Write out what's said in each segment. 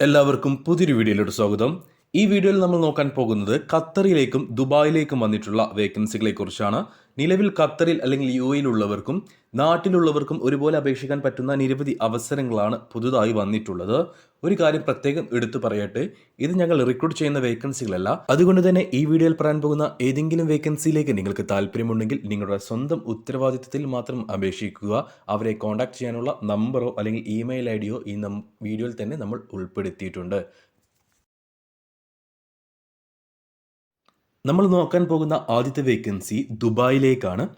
എല്ലാവർക്കും പുതിയൊരു വീഡിയോയിലോട്ട് സ്വാഗതം. ഈ വീഡിയോയിൽ നമ്മൾ നോക്കാൻ പോകുന്നത് ഖത്തറിലേക്കും ദുബായിലേക്കും വന്നിട്ടുള്ള വേക്കൻസികളെ കുറിച്ചാണ് നിലവിൽ ഖത്തറിൽ അല്ലെങ്കിൽ യു എയിലുള്ളവർക്കും നാട്ടിലുള്ളവർക്കും ഒരുപോലെ അപേക്ഷിക്കാൻ പറ്റുന്ന നിരവധി അവസരങ്ങളാണ് പുതുതായി വന്നിട്ടുള്ളത്. ഒരു കാര്യം പ്രത്യേകം എടുത്തു പറയട്ടെ ഇത് ഞങ്ങൾ റിക്രൂട്ട് ചെയ്യുന്ന വേക്കൻസികളല്ല. അതുകൊണ്ട് തന്നെ ഈ വീഡിയോയിൽ പറയാൻ പോകുന്ന ഏതെങ്കിലും വേക്കൻസിയിലേക്ക് നിങ്ങൾക്ക് താല്പര്യമുണ്ടെങ്കിൽ നിങ്ങളുടെ സ്വന്തം ഉത്തരവാദിത്തത്തിൽ മാത്രം അപേക്ഷിക്കുക. അവരെ കോൺടാക്ട് ചെയ്യാനുള്ള നമ്പറോ അല്ലെങ്കിൽ ഇമെയിൽ ഐ ഡിയോ ഈ വീഡിയോയിൽ തന്നെ നമ്മൾ ഉൾപ്പെടുത്തിയിട്ടുണ്ട്. നമ്മൾ നോക്കാൻ പോകുന്ന ആദ്യത്തെ വേക്കൻസി ദുബായിലേക്കാണ്.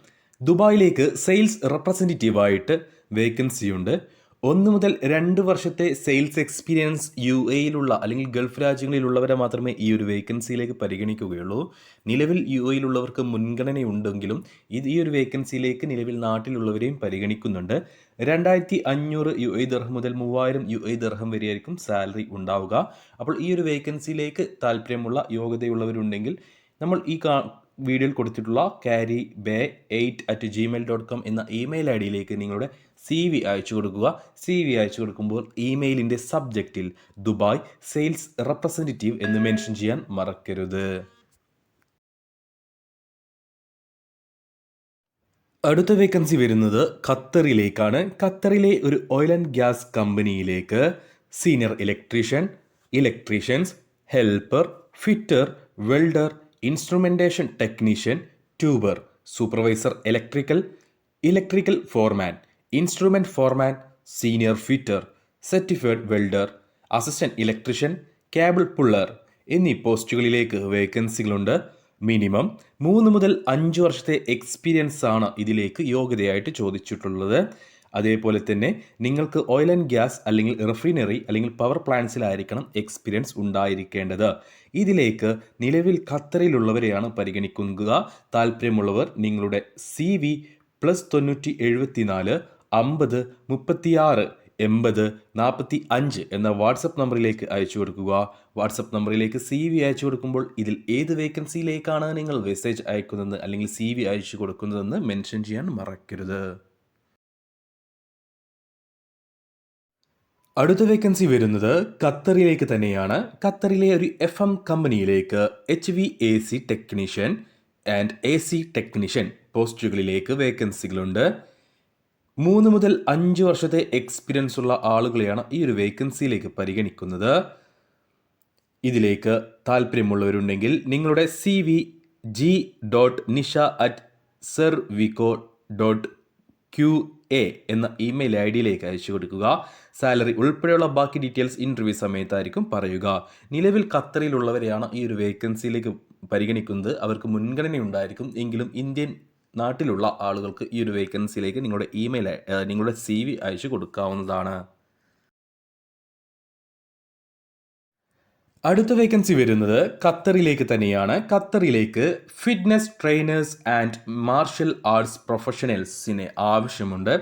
ദുബായിലേക്ക് സെയിൽസ് റെപ്രസെന്റേറ്റീവായിട്ട് വേക്കൻസി ഉണ്ട്. ഒന്ന് മുതൽ രണ്ട് വർഷത്തെ സെയിൽസ് എക്സ്പീരിയൻസ് യു എയിലുള്ള അല്ലെങ്കിൽ ഗൾഫ് രാജ്യങ്ങളിലുള്ളവരെ മാത്രമേ ഈ ഒരു വേക്കൻസിയിലേക്ക് പരിഗണിക്കുകയുള്ളൂ. നിലവിൽ യു എയിലുള്ളവർക്ക് മുൻഗണനയുണ്ടെങ്കിലും ഇത് ഈ ഒരു വേക്കൻസിയിലേക്ക് നിലവിൽ നാട്ടിലുള്ളവരെയും പരിഗണിക്കുന്നുണ്ട്. രണ്ടായിരത്തി അഞ്ഞൂറ് യു എ ദർഹം മുതൽ മൂവായിരം യു എ ദർഹം വരെയായിരിക്കും സാലറി ഉണ്ടാവുക. അപ്പോൾ ഈ ഒരു വേക്കൻസിയിലേക്ക് താല്പര്യമുള്ള യോഗ്യതയുള്ളവരുണ്ടെങ്കിൽ നമ്മൾ ഈ കാ വീഡിയോയിൽ കൊടുത്തിട്ടുള്ള carry bay eight at Gmail dot com എന്ന ഇമെയിൽ ഐ ഡിയിലേക്ക് നിങ്ങളുടെ സി വി അയച്ചു കൊടുക്കുക. സി വി അയച്ചു കൊടുക്കുമ്പോൾ ഇമെയിലിന്റെ സബ്ജക്റ്റിൽ ദുബായ് സെയിൽസ് റെപ്രസെന്റേറ്റീവ് എന്ന് മെൻഷൻ ചെയ്യാൻ മറക്കരുത്. അടുത്ത വേക്കൻസി വരുന്നത് ഖത്തറിലേക്കാണ്. ഖത്തറിലെ ഒരു ഓയിൽ ആൻഡ് ഗ്യാസ് കമ്പനിയിലേക്ക് senior electrician electricians helper fitter welder instrumentation technician tuber supervisor electrical electrical foreman instrument foreman senior fitter certified welder assistant electrician cable puller എന്നീ പോസ്റ്റുകളിലേക്ക് വേക്കൻസികളുണ്ട്. മിനിമം മൂന്ന് മുതൽ അഞ്ച് വർഷത്തെ എക്സ്പീരിയൻസ് ആണ് ഇതിലേക്ക് യോഗ്യതയായിട്ട് ചോദിച്ചിട്ടുള്ളത്. അതേപോലെ തന്നെ നിങ്ങൾക്ക് ഓയിൽ ആൻഡ് ഗ്യാസ് അല്ലെങ്കിൽ റിഫൈനറി അല്ലെങ്കിൽ പവർ പ്ലാന്റ്സിലായിരിക്കണം എക്സ്പീരിയൻസ് ഉണ്ടായിരിക്കേണ്ടത്. ഇതിലേക്ക് നിലവിൽ ഖത്തറിലുള്ളവരെയാണ് പരിഗണിക്കുക. താല്പര്യമുള്ളവർ നിങ്ങളുടെ സി വി പ്ലസ് തൊണ്ണൂറ്റി എഴുപത്തിനാല് അമ്പത് മുപ്പത്തിയാറ് എൺപത് നാൽപ്പത്തി അഞ്ച് എന്ന വാട്സപ്പ് നമ്പറിലേക്ക് അയച്ചു കൊടുക്കുക. വാട്സപ്പ് നമ്പറിലേക്ക് സി വി അയച്ചു കൊടുക്കുമ്പോൾ ഇതിൽ ഏത് വേക്കൻസിയിലേക്കാണ് നിങ്ങൾ മെസ്സേജ് അയക്കുന്നത് അല്ലെങ്കിൽ സി വി അയച്ചു കൊടുക്കുന്നതെന്ന് മെൻഷൻ ചെയ്യാൻ മറക്കരുത്. അടുത്ത വേക്കൻസി വരുന്നത് ഖത്തറിലേക്ക് തന്നെയാണ്. ഖത്തറിലെ ഒരു എഫ് എം കമ്പനിയിലേക്ക് H V A C technician and A C technician പോസ്റ്റുകളിലേക്ക് വേക്കൻസികളുണ്ട് മൂന്ന് മുതൽ അഞ്ച് വർഷത്തെ എക്സ്പീരിയൻസ് ഉള്ള ആളുകളെയാണ് ഈ ഒരു വേക്കൻസിയിലേക്ക് പരിഗണിക്കുന്നത്. ഇതിലേക്ക് താല്പര്യമുള്ളവരുണ്ടെങ്കിൽ നിങ്ങളുടെ C V G dot Nisha at Servico dot Q A എന്ന ഇമെയിൽ ഐ ഡിയിലേക്ക് അയച്ചു കൊടുക്കുക. സാലറി ഉൾപ്പെടെയുള്ള ബാക്കി ഡീറ്റെയിൽസ് ഇന്റർവ്യൂ സമയത്തായിരിക്കും പറയുക. നിലവിൽ ഖത്തറിലുള്ളവരെയാണ് ഈ ഒരു വേക്കൻസിയിലേക്ക് പരിഗണിക്കുന്നത്. അവർക്ക് മുൻഗണന ഉണ്ടായിരിക്കും എങ്കിലും ഇന്ത്യൻ നാട്ടിലുള്ള ആളുകൾക്ക് ഈ ഒരു വേക്കൻസിയിലേക്ക് നിങ്ങളുടെ ഇമെയിൽ നിങ്ങളുടെ സി വി അയച്ചു കൊടുക്കാവുന്നതാണ്. അടുത്ത വേക്കൻസി വരുന്നത് ഖത്തറിലേക്ക് തന്നെയാണ്. ഖത്തറിലേക്ക് fitness trainers and martial arts പ്രൊഫഷണൽസിന് ആവശ്യമുണ്ട്.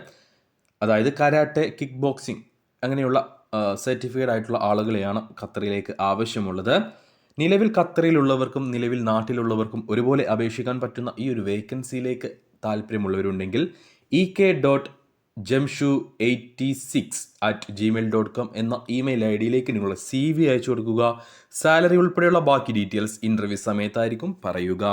അതായത് കരാട്ടെ കിക്ക് ബോക്സിംഗ് അങ്ങനെയുള്ള സർട്ടിഫൈഡ് ആയിട്ടുള്ള ആളുകളെയാണ് ഖത്തറിലേക്ക് ആവശ്യമുള്ളത്. നിലവിൽ ഖത്തറിലുള്ളവർക്കും നിലവിൽ നാട്ടിലുള്ളവർക്കും ഒരുപോലെ അപേക്ഷിക്കാൻ പറ്റുന്ന ഈ ഒരു വേക്കൻസിയിലേക്ക് താല്പര്യമുള്ളവരുണ്ടെങ്കിൽ E K dot Jamshu eighty six at Gmail dot com എന്ന ഇമെയിൽ ഐ ഡിയിലേക്ക് നിങ്ങളുടെ സി വി അയച്ചു കൊടുക്കുക. സാലറി ഉൾപ്പെടെയുള്ള ബാക്കി ഡീറ്റെയിൽസ് ഇന്റർവ്യൂ സമയത്തായിരിക്കും പറയുക.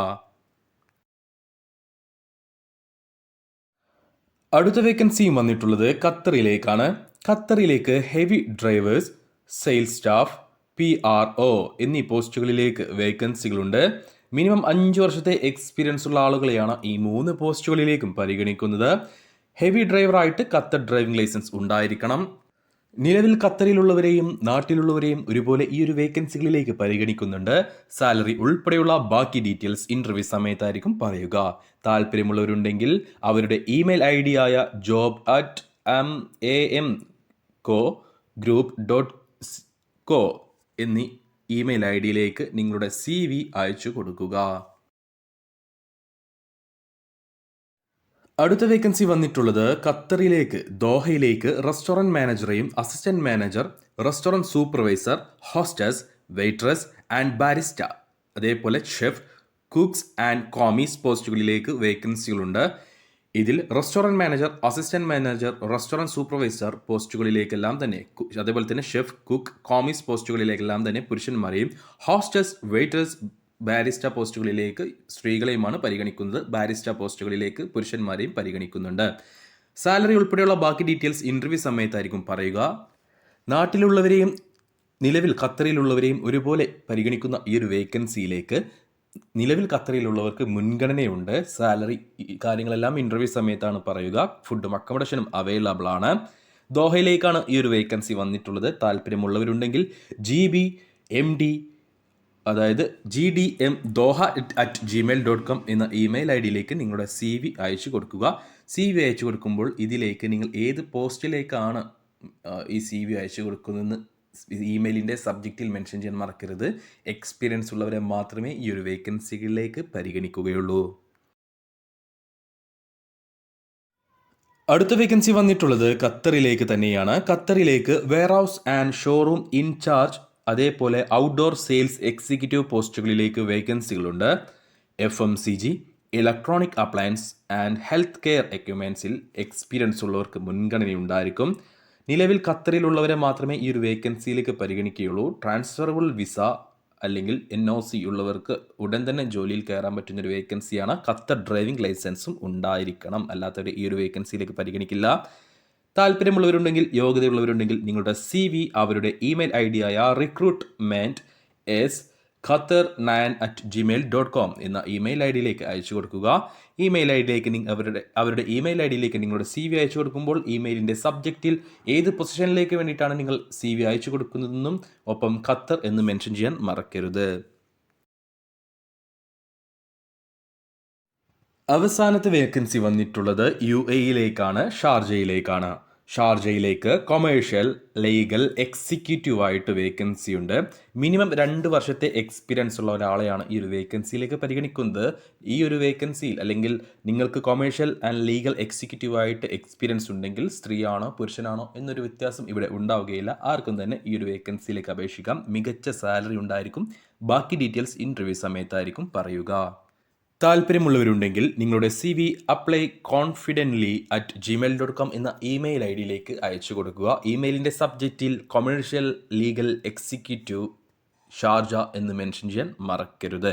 അടുത്ത വേക്കൻസിയും വന്നിട്ടുള്ളത് ഖത്തറിലേക്കാണ്. ഖത്തറിലേക്ക് heavy drivers sales staff P R O എന്നീ പോസ്റ്റുകളിലേക്ക് വേക്കൻസികളുണ്ട് മിനിമം അഞ്ച് വർഷത്തെ എക്സ്പീരിയൻസ് ഉള്ള ആളുകളെയാണ് ഈ മൂന്ന് പോസ്റ്റുകളിലേക്കും പരിഗണിക്കുന്നത്. ഹെവി ഡ്രൈവറായിട്ട് ഖത്തർ ഡ്രൈവിംഗ് ലൈസൻസ് ഉണ്ടായിരിക്കണം. നിലവിൽ ഖത്തറിലുള്ളവരെയും നാട്ടിലുള്ളവരെയും ഒരുപോലെ ഈ ഒരു വേക്കൻസികളിലേക്ക് പരിഗണിക്കുന്നുണ്ട്. സാലറി ഉൾപ്പെടെയുള്ള ബാക്കി ഡീറ്റെയിൽസ് ഇന്റർവ്യൂ സമയത്തായിരിക്കും പറയുക. താല്പര്യമുള്ളവരുണ്ടെങ്കിൽ അവരുടെ ഇമെയിൽ ഐ ഡി ആയ job at M A M co group dot co എന്നീ ഇമെയിൽ ഐ ഡിയിലേക്ക് നിങ്ങളുടെ സി വി അയച്ചു കൊടുക്കുക. അടുത്ത വേക്കൻസി വന്നിട്ടുള്ളത് ഖത്തറിലേക്ക് ദോഹയിലേക്ക് restaurant മാനേജറെയും assistant manager restaurant supervisor hostess waitress and barista അതേപോലെ ഷെഫ് കുക്സ് ആൻഡ് കോമീസ് പോസ്റ്റുകളിലേക്ക് വേക്കൻസികളുണ്ട് ഇതിൽ restaurant manager assistant manager restaurant supervisor പോസ്റ്റുകളിലേക്കെല്ലാം തന്നെ അതേപോലെ തന്നെ ഷെഫ് കുക്ക് കോമീസ് പോസ്റ്റുകളിലേക്കെല്ലാം തന്നെ പുരുഷന്മാരെയും ഹോസ്റ്റസ് വെയിറ്റേഴ്സ് ബാരിസ്റ്റ പോസ്റ്റുകളിലേക്ക് സ്ത്രീകളെയുമാണ് പരിഗണിക്കുന്നത്. ബാരിസ്റ്റ പോസ്റ്റുകളിലേക്ക് പുരുഷന്മാരെയും പരിഗണിക്കുന്നുണ്ട്. സാലറി ഉൾപ്പെടെയുള്ള ബാക്കി ഡീറ്റെയിൽസ് ഇന്റർവ്യൂ സമയത്തായിരിക്കും പറയുക. നാട്ടിലുള്ളവരെയും നിലവിൽ ഖത്തറിലുള്ളവരെയും ഒരുപോലെ പരിഗണിക്കുന്ന ഈ ഒരു വേക്കൻസിയിലേക്ക് നിലവിൽ ഖത്തറിലുള്ളവർക്ക് മുൻഗണനയുണ്ട്. സാലറി കാര്യങ്ങളെല്ലാം ഇന്റർവ്യൂ സമയത്താണ് പറയുക. ഫുഡും അക്കോമഡേഷനും അവൈലബിൾ ആണ്. ദോഹയിലേക്കാണ് ഈ ഒരു വേക്കൻസി വന്നിട്ടുള്ളത്. താല്പര്യമുള്ളവരുണ്ടെങ്കിൽ ജി ബി എം ഡി അതായത് G D M Doha at Gmail dot com എന്ന ഇമെയിൽ ഐ ഡിയിലേക്ക് നിങ്ങളുടെ സി വി അയച്ചു കൊടുക്കുക. സി വി അയച്ചു കൊടുക്കുമ്പോൾ ഇതിലേക്ക് നിങ്ങൾ ഏത് പോസ്റ്റിലേക്കാണ് ഈ സി വി അയച്ചു കൊടുക്കുന്നതെന്ന് ഇമെയിലിന്റെ സബ്ജക്റ്റിൽ മെൻഷൻ ചെയ്യാൻ മറക്കരുത്. എക്സ്പീരിയൻസ് ഉള്ളവരെ മാത്രമേ ഈ ഒരു വേക്കൻസികളിലേക്ക് പരിഗണിക്കുകയുള്ളൂ. അടുത്ത വേക്കൻസി വന്നിട്ടുള്ളത് ഖത്തറിലേക്ക് തന്നെയാണ്. ഖത്തറിലേക്ക് വെയർഹൗസ് ആൻഡ് ഷോറൂം ഇൻചാർജ് അതേപോലെ ഔട്ട്ഡോർ സെയിൽസ് എക്സിക്യൂട്ടീവ് പോസ്റ്റുകളിലേക്ക് വേക്കൻസികളുണ്ട് F M C G electronic appliance and health care എക്യുപ്മെൻസിൽ experience ഉള്ളവർക്ക് മുൻഗണനയുണ്ടായിരിക്കും. നിലവിൽ ഖത്തറിലുള്ളവരെ മാത്രമേ ഈ ഒരു വേക്കൻസിയിലേക്ക് പരിഗണിക്കുകയുള്ളൂ. ട്രാൻസ്ഫറബിൾ വിസ അല്ലെങ്കിൽ എൻ ഒ സി ഉള്ളവർക്ക് ഉടൻ തന്നെ ജോലിയിൽ കയറാൻ പറ്റുന്ന ഒരു വേക്കൻസിയാണ് ഖത്തർ ഡ്രൈവിംഗ് ലൈസൻസും ഉണ്ടായിരിക്കണം. അല്ലാത്തവർ ഈ ഒരു വേക്കൻസിയിലേക്ക് പരിഗണിക്കില്ല. താല്പര്യമുള്ളവരുണ്ടെങ്കിൽ യോഗ്യതയുള്ളവരുണ്ടെങ്കിൽ നിങ്ങളുടെ സി വി അവരുടെ ഇമെയിൽ ഐ ഡി ആയ recruitment S Qatar nine at Gmail dot com എന്ന ഇമെയിൽ ഐ ഡിയിലേക്ക് അയച്ചു കൊടുക്കുക. ഇമെയിൽ ഐ ഡിയിലേക്ക് നിങ്ങൾ അവരുടെ അവരുടെ ഇമെയിൽ ഐ ഡിയിലേക്ക് നിങ്ങളുടെ സി വി അയച്ചു കൊടുക്കുമ്പോൾ ഇമെയിലിന്റെ സബ്ജക്റ്റിൽ ഏത് പൊസിഷനിലേക്ക് വേണ്ടിയിട്ടാണ് നിങ്ങൾ സി വി അയച്ചു കൊടുക്കുന്നതെന്നും ഒപ്പം ഖത്തർ എന്ന് മെൻഷൻ ചെയ്യാൻ മറക്കരുത്. അവസാനത്തെ വേക്കൻസി വന്നിട്ടുള്ളത് യു എയിലേക്കാണ് ഷാർജയിലേക്കാണ്. ഷാർജയിലേക്ക് കൊമേഴ്ഷ്യൽ ലീഗൽ എക്സിക്യൂട്ടീവ് ആയിട്ട് വേക്കൻസി ഉണ്ട്. മിനിമം രണ്ട് വർഷത്തെ എക്സ്പീരിയൻസ് ഉള്ള ഒരാളെയാണ് ഈ ഒരു വേക്കൻസിയിലേക്ക് പരിഗണിക്കുന്നത്. ഈ ഒരു വേക്കൻസിയിൽ അല്ലെങ്കിൽ നിങ്ങൾക്ക് കൊമേഴ്ഷ്യൽ ആൻഡ് ലീഗൽ എക്സിക്യൂട്ടീവ് ആയിട്ട് എക്സ്പീരിയൻസ് ഉണ്ടെങ്കിൽ സ്ത്രീയാണോ പുരുഷനാണോ എന്നൊരു വ്യത്യാസം ഇവിടെ ഉണ്ടാവുകയില്ല. ആർക്കും തന്നെ ഈ ഒരു വേക്കൻസിയിലേക്ക് അപേക്ഷിക്കാം. മികച്ച സാലറി ഉണ്ടായിരിക്കും. ബാക്കി ഡീറ്റെയിൽസ് ഇന്റർവ്യൂ സമയത്തായിരിക്കും പറയുക. താല്പര്യമുള്ളവരുണ്ടെങ്കിൽ നിങ്ങളുടെ C V apply confidently at Gmail dot com എന്ന ഇമെയിൽ ഐ ഡിയിലേക്ക് അയച്ചു കൊടുക്കുക. ഇമെയിലിന്റെ സബ്ജക്റ്റിൽ കൊമേഴ്ഷ്യൽ ലീഗൽ എക്സിക്യൂട്ടീവ് ഷാർജ എന്ന് മെൻഷൻ ചെയ്യാൻ മറക്കരുത്.